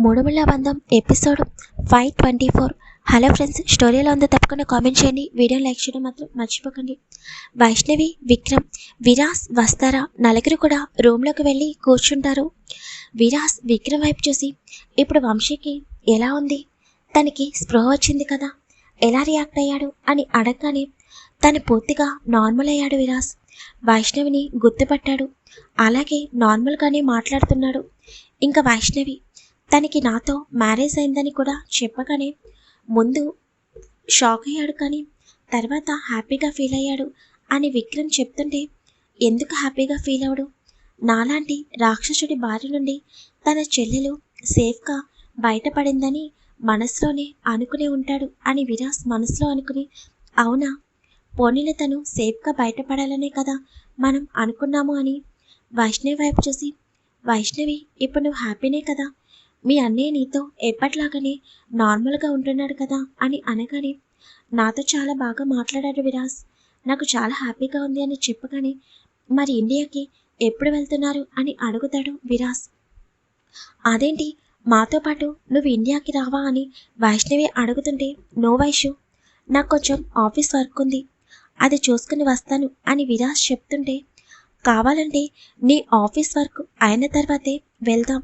మూడుముళ్ళ బంధం episode five twenty four. Hello friends స్టోరీలో ఉందో తప్పకుండా కామెంట్ చేయండి. వీడియో లైక్ చేయడం మాత్రం మర్చిపోకండి. వైష్ణవి విక్రమ్ విరాస్ వస్తారా నలుగురు కూడా రూమ్లోకి వెళ్ళి కూర్చుంటారు. విరాస్ విక్రమ్ వైపు చూసి ఇప్పుడు వంశీకి ఎలా ఉంది? తనకి స్పృహ వచ్చింది కదా. ఎలా రియాక్ట్ అయ్యాడు? అని అడగగానే తను పూర్తిగా నార్మల్ అయ్యాడు విరాస్. వైష్ణవిని గుర్తుపట్టాడు. అలాగే నార్మల్గానే మాట్లాడుతున్నాడు. ఇంకా వైష్ణవి తనకి నాతో మ్యారేజ్ అయిందని కూడా చెప్పగానే ముందు షాక్ అయ్యాడు కానీ తర్వాత హ్యాపీగా ఫీల్ అయ్యాడు అని విక్రమ్ చెప్తుంటే ఎందుకు హ్యాపీగా ఫీల్ అవడు? నాలాంటి రాక్షసుడి బారి నుండి తన చెల్లెలు సేఫ్గా బయటపడిందని మనసులోనే అనుకునే ఉంటాడు అని విరాస్ మనసులో అనుకుని అవునా? పోనీల తను సేఫ్గా బయటపడాలనే కదా మనం అనుకున్నాము అని వైష్ణవి వైపు చూసి వైష్ణవి ఇప్పుడు నువ్వు హ్యాపీనే కదా? మీ అన్నయ్య నీతో ఎప్పట్లాగానే నార్మల్గా ఉంటున్నాడు కదా అని అనగానే నాతో చాలా బాగా మాట్లాడాడు విరాస్ నాకు చాలా హ్యాపీగా ఉంది అని చెప్పగానే మరి ఇండియాకి ఎప్పుడు వెళ్తున్నారు అని అడుగుతాడు విరాస్ అదేంటి? మాతో పాటు నువ్వు ఇండియాకి రావా అని వైష్ణవి అడుగుతుంటే నో వైషు నాకు కొంచెం ఆఫీస్ వర్క్ ఉంది. అది చూసుకుని వస్తాను అని విరాస్ చెప్తుంటే కావాలంటే నీ ఆఫీస్ వర్క్ అయిన తర్వాతే వెళ్దాం.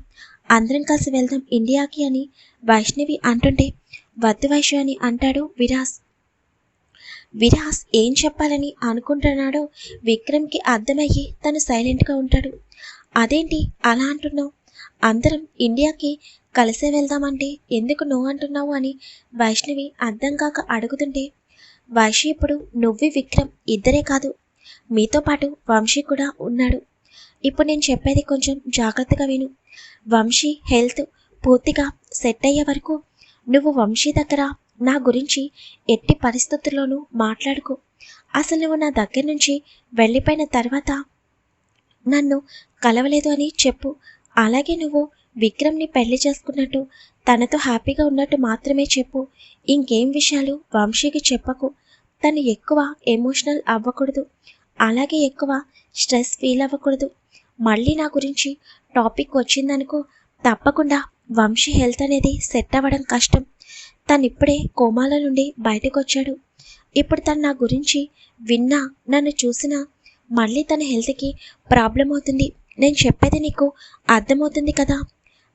అందరం కలిసి వెళ్దాం ఇండియాకి అని వైష్ణవి అంటుంటే వద్దు వైష్ణవి అని అంటాడు విరాస్. విరాస్ ఏం చెప్పాలని అనుకుంటున్నాడో విక్రమ్కి అర్థమయ్యి తను సైలెంట్గా ఉంటాడు. అదేంటి అలా అంటున్నావు? అందరం ఇండియాకి కలిసే వెళ్దామంటే ఎందుకు నువ్వు అంటున్నావు? అని వైష్ణవి అర్థం కాక అడుగుతుంటే వైషి ఇప్పుడు నువ్వు విక్రమ్ ఇద్దరే కాదు. మీతో పాటు వంశీ కూడా ఉన్నాడు. ఇప్పుడు నేను చెప్పేది కొంచెం జాగ్రత్తగా విను. వంశీ హెల్త్ పూర్తిగా సెట్ అయ్యే వరకు నువ్వు వంశీ దగ్గర నా గురించి ఎట్టి పరిస్థితుల్లోనూ మాట్లాడుకో. అసలు నువ్వు నా దగ్గర నుంచి వెళ్ళిపోయిన తర్వాత నన్ను కలవలేదు అని చెప్పు. అలాగే నువ్వు విక్రమ్ని పెళ్ళి చేసుకున్నట్టు తనతో హ్యాపీగా ఉన్నట్టు మాత్రమే చెప్పు. ఇంకేం విషయాలు వంశీకి చెప్పకు. తను ఎక్కువ ఎమోషనల్ అవ్వకూడదు. అలాగే ఎక్కువ స్ట్రెస్ ఫీల్ అవ్వకూడదు. మళ్ళీ నా గురించి టాపిక్ వచ్చిందనుకో తప్పకుండా వంశీ హెల్త్ అనేది సెట్ అవ్వడం కష్టం. తను ఇప్పుడే కోమాల నుండి బయటకు వచ్చాడు ఇప్పుడు తను నా గురించి విన్నా నన్ను చూసినా మళ్ళీ తన హెల్త్కి ప్రాబ్లం అవుతుంది. నేను చెప్పేది నీకు అర్థమవుతుంది కదా?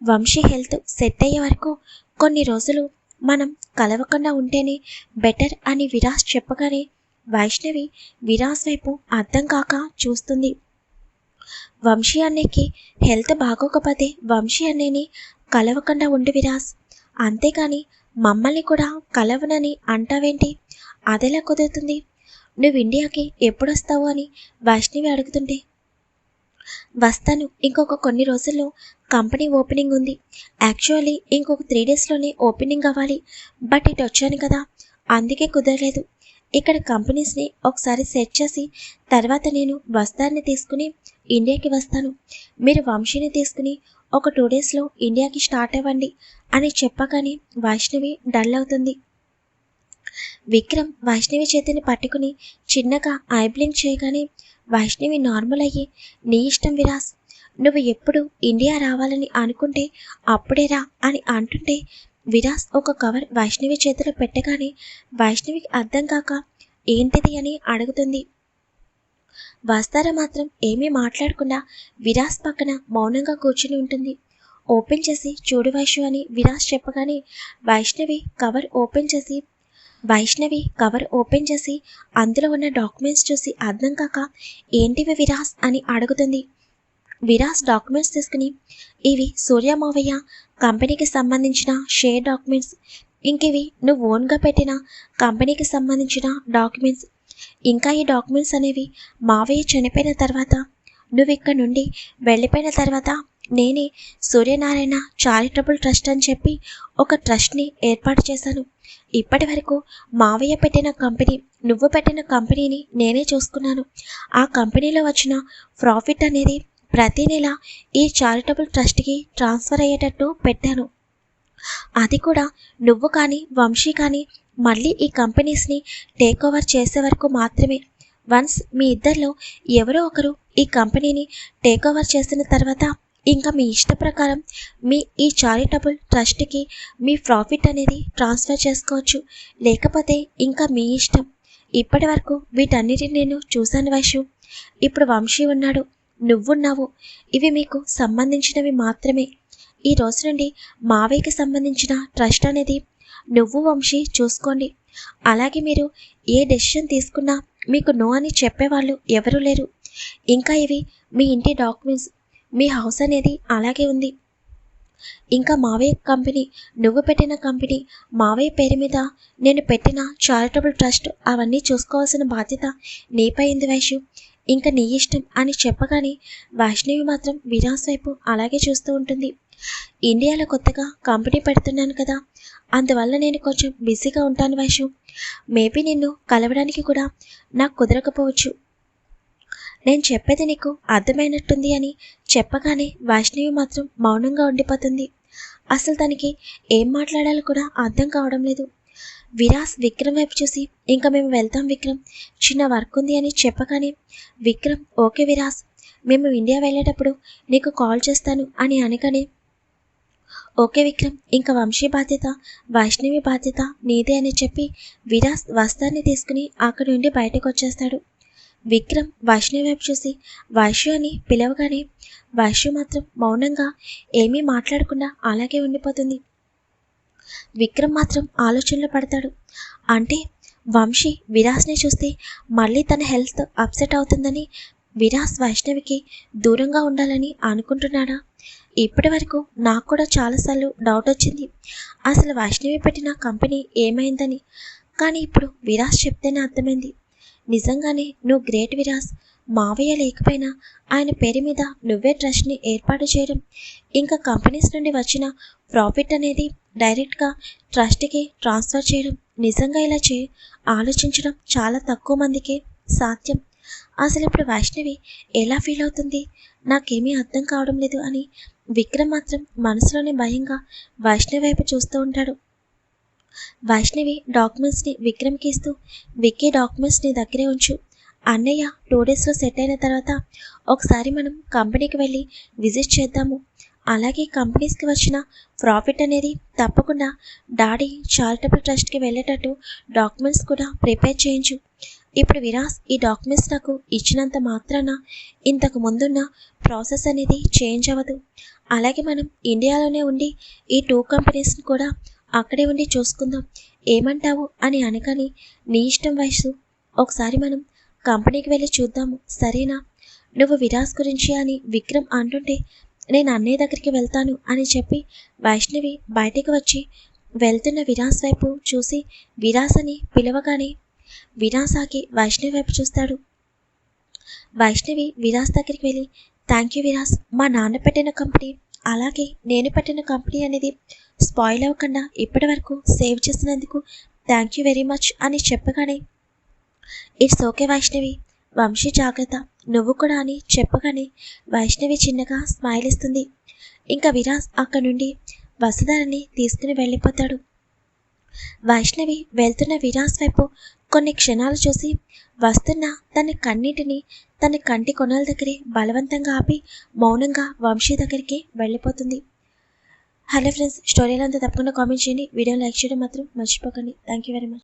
వంశీ హెల్త్ సెట్ అయ్యే వరకు కొన్ని రోజులు మనం కలవకుండా ఉంటేనే బెటర్ అని విరాస్ చెప్పగానే వైష్ణవి విరాస్ వైపు అర్థం కాక చూస్తుంది. వంశీ అన్నయ్యకి హెల్త్ బాగోకపోతే వంశీ అన్నయ్యని కలవకుండా ఉండి విరాస్. అంతేకాని మమ్మల్ని కూడా కలవనని అంటావేంటి? అదెలా కుదురుతుంది? నువ్వు ఇండియాకి ఎప్పుడు వస్తావు అని వైష్ణవి అడుగుతుంటే వస్తాను. ఇంకొక కొన్ని రోజుల్లో కంపెనీ ఓపెనింగ్ ఉంది. యాక్చువల్లీ ఇంకొక త్రీ డేస్లోనే ఓపెనింగ్ అవ్వాలి. బట్ ఇటు వచ్చాను కదా అందుకే కుదరలేదు. ఇక్కడ కంపెనీస్ని ఒకసారి సెట్ చేసి తర్వాత నేను వస్తాన్ని తీసుకుని ఇండియాకి వస్తాను. మీరు వంశీని తీసుకుని ఒక టూ డేస్లో ఇండియాకి స్టార్ట్ అవ్వండి అని చెప్పగానే వైష్ణవి డల్ అవుతుంది. విక్రమ్ వైష్ణవి చేతిని పట్టుకుని చిన్నగా ఐబ్లింగ్ చేయగానే వైష్ణవి నార్మల్ అయ్యి నీ ఇష్టం విరాస్ నువ్వు ఎప్పుడు ఇండియా రావాలని అనుకుంటే అప్పుడే రా అని అంటుంటే విరాస్ ఒక కవర్ వైష్ణవి చేతిలో పెట్టగానే వైష్ణవికి అర్థం కాక ఏంటిది? అని అడుగుతుంది. వస్తారా మాత్రం ఏమీ మాట్లాడకుండా విరాస్ పక్కన మౌనంగా కూర్చుని ఉంటుంది. ఓపెన్ చేసి చూడు వైష్ణవి అని విరాస్ చెప్పగానే వైష్ణవి కవర్ ఓపెన్ చేసి వైష్ణవి కవర్ ఓపెన్ చేసి అందులో ఉన్న డాక్యుమెంట్స్ చూసి అర్థం కాక ఏంటివి విరాస్ అని అడుగుతుంది. విరాస్ డాక్యుమెంట్స్ తీసుకుని ఇవి సూర్య మావయ్య కంపెనీకి సంబంధించిన షేర్ డాక్యుమెంట్స్. ఇంకివి నువ్వు ఓన్గా పెట్టిన కంపెనీకి సంబంధించిన డాక్యుమెంట్స్. ఇంకా ఈ డాక్యుమెంట్స్ అనేవి మావయ్య చనిపోయిన తర్వాత నువ్వు ఇక్కడ నుండి వెళ్ళిపోయిన తర్వాత నేనే సూర్యనారాయణ చారిటబుల్ ట్రస్ట్ అని చెప్పి ఒక ట్రస్ట్ని ఏర్పాటు చేశాను. ఇప్పటి వరకు మావయ్య పెట్టిన కంపెనీ నువ్వు పెట్టిన కంపెనీని నేనే చూసుకున్నాను. ఆ కంపెనీలో వచ్చిన ప్రాఫిట్ అనేది ప్రతి నెల ఈ చారిటబుల్ ట్రస్ట్కి ట్రాన్స్ఫర్ అయ్యేటట్టు పెట్టాను. అది కూడా నువ్వు కానీ వంశీ కానీ మళ్ళీ ఈ కంపెనీస్ని టేక్ ఓవర్ చేసే వరకు మాత్రమే. వన్స్ మీ ఇద్దరిలో ఎవరో ఒకరు ఈ కంపెనీని టేక్ ఓవర్ చేసిన తర్వాత ఇంకా మీ ఇష్ట ప్రకారం మీ ఈ చారిటబుల్ ట్రస్ట్కి మీ ప్రాఫిట్ అనేది ట్రాన్స్ఫర్ చేసుకోవచ్చు. లేకపోతే ఇంకా మీ ఇష్టం. ఇప్పటి వరకు వీటన్నిటిని నేను చూశాను వైషు. ఇప్పుడు వంశీ ఉన్నాడు. నువ్వున్నావు. ఇవి మీకు సంబంధించినవి మాత్రమే. ఈ రోజు నుండి మావయ్యకి సంబంధించిన ట్రస్ట్ అనేది నువ్వు వంశీ చూసుకోండి. అలాగే మీరు ఏ డెసిషన్ తీసుకున్నా మీకు నో అని చెప్పేవాళ్ళు ఎవరూ లేరు. ఇంకా ఇవి మీ ఇంటి డాక్యుమెంట్స్ మీ హౌస్ అనేది అలాగే ఉంది. ఇంకా మావయ్య కంపెనీ నువ్వు పెట్టిన కంపెనీ మావయ్య పేరు మీద నేను పెట్టిన చారిటబుల్ ట్రస్ట్ అవన్నీ చూసుకోవాల్సిన బాధ్యత నీపై ఉంది వైషు ఇంకా నీ ఇష్టం అని చెప్పగానే వైష్ణవి మాత్రం విరాస్ వైపు అలాగే చూస్తూ ఉంటుంది. ఇండియాలో కొత్తగా కంపెనీ పెడుతున్నాను కదా అందువల్ల నేను కొంచెం బిజీగా ఉంటాను వైషు మేబీ నిన్ను కలవడానికి కూడా నాకు కుదరకపోవచ్చు. నేను చెప్పేది నీకు అర్థమైనట్టుంది అని చెప్పగానే వైష్ణవి మాత్రం మౌనంగా ఉండిపోతుంది. అసలు తనకి ఏం మాట్లాడాలో కూడా అర్థం కావడం లేదు. విరాస్ విక్రమ్ వైపు చూసి ఇంకా మేము వెళ్తాం విక్రమ్. చిన్న వర్క్ ఉంది అని చెప్పగానే విక్రమ్ ఓకే విరాస్. మేము ఇండియా వెళ్ళేటప్పుడు నీకు కాల్ చేస్తాను అని అనగానే ఓకే విక్రమ్ ఇంకా వంశీ బాధ్యత వైష్ణవి బాధ్యత నీదే అని చెప్పి విరాస్ వస్త్రాన్ని తీసుకుని అక్కడి నుండి బయటకు వచ్చేస్తాడు. విక్రమ్ వైష్ణవి వైపు చూసి వైశ్యు అని పిలవగానే వైశ్యు మాత్రం మౌనంగా ఏమీ మాట్లాడకుండా అలాగే ఉండిపోతుంది. విక్రమ్ మాత్రం ఆలోచనలో పడతాడు. అంటే వంశీ విరాస్ని చూస్తే మళ్ళీ తన హెల్త్ అప్సెట్ అవుతుందని విరాస్ వైష్ణవికి దూరంగా ఉండాలని అనుకుంటున్నాడా? ఇప్పటి వరకు నాకు కూడా చాలాసార్లు డౌట్ వచ్చింది. అసలు వైష్ణవి పెట్టిన కంపెనీ ఏమైందని? కానీ ఇప్పుడు విరాస్ చెప్తేనే అర్థమైంది. నిజంగానే నువ్వు గ్రేట్ విరాస్. మావయ్య లేకపోయినా ఆయన పేరు మీద నువ్వే ట్రస్ట్ని ఏర్పాటు చేయడం ఇంకా కంపెనీస్ నుండి వచ్చిన ప్రాఫిట్ అనేది డైరెక్ట్గా ట్రస్ట్కి ట్రాన్స్ఫర్ చేయడం నిజంగా ఇలా చే ఆలోచించడం చాలా తక్కువ మందికే సాధ్యం. అసలు ఇప్పుడు వైష్ణవి ఎలా ఫీల్ అవుతుంది? నాకేమీ అర్థం కావడం లేదు అని విక్రమ్ మాత్రం మనసులోనే భయంగా వైష్ణవి వైపు చూస్తూ ఉంటాడు. వైష్ణవి డాక్యుమెంట్స్ని విక్రమ్కి ఇస్తూ విక్కీ డాక్యుమెంట్స్ని దగ్గరే ఉంచు. అన్నయ్య టూ డేస్లో సెట్ అయిన తర్వాత ఒకసారి మనం కంపెనీకి వెళ్ళి విజిట్ చేద్దాము. అలాగే కంపెనీస్కి వచ్చిన ప్రాఫిట్ అనేది తప్పకుండా డాడీ చారిటబుల్ ట్రస్ట్కి వెళ్ళేటట్టు డాక్యుమెంట్స్ కూడా ప్రిపేర్ చేయించు. ఇప్పుడు విరాస్ ఈ డాక్యుమెంట్స్ నాకు ఇచ్చినంత మాత్రాన ఇంతకు ముందున్న ప్రాసెస్ అనేది చేంజ్ అవ్వదు. అలాగే మనం ఇండియాలోనే ఉండి ఈ టూ కంపెనీస్ని కూడా అక్కడే ఉండి చూసుకుందాం. ఏమంటావు అని అనగాని నీ ఇష్టం వయసు. ఒకసారి మనం కంపెనీకి వెళ్ళి చూద్దాము. సరేనా? నువ్వు విరాస్ గురించి అని విక్రమ్ అంటుంటే నేను అన్నయ్య దగ్గరికి వెళ్తాను అని చెప్పి వైష్ణవి బయటికి వచ్చి వెళ్తున్న విరాస్ వైపు చూసి విరాస్ అని పిలవగానే విరాసాకి వైష్ణవి వైపు చూస్తాడు. వైష్ణవి విరాస్ దగ్గరికి వెళ్ళి థ్యాంక్ యూ విరాస్ మా నాన్న పెట్టిన కంపెనీ అలాగే నేను పెట్టిన కంపెనీ అనేది స్పాయిల్ అవ్వకుండా ఇప్పటి వరకు సేవ్ చేసినందుకు థ్యాంక్ యూ వెరీ మచ్ అని చెప్పగానే ఇట్స్ ఓకే వైష్ణవి. వంశీ జాగ్రత్త. నువ్వు కూడా అని చెప్పగానే వైష్ణవి చిన్నగా స్మైల్ ఇస్తుంది. ఇంకా విరాస్ అక్కడి నుండి వసుధారని తీసుకుని వెళ్ళిపోతాడు. వైష్ణవి వెళ్తున్న విరాస్ వైపు కొన్ని క్షణాలు చూసి వస్తున్న తన కన్నిటిని తన కంటి కొనల దగ్గరే బలవంతంగా ఆపి మౌనంగా వంశీ దగ్గరికి వెళ్ళిపోతుంది. హలో ఫ్రెండ్స్ స్టోరీలో అంతా తప్పకుండా కామెంట్ చేయండి. వీడియో లైక్ చేయడం మాత్రం మర్చిపోకండి. Thank you very much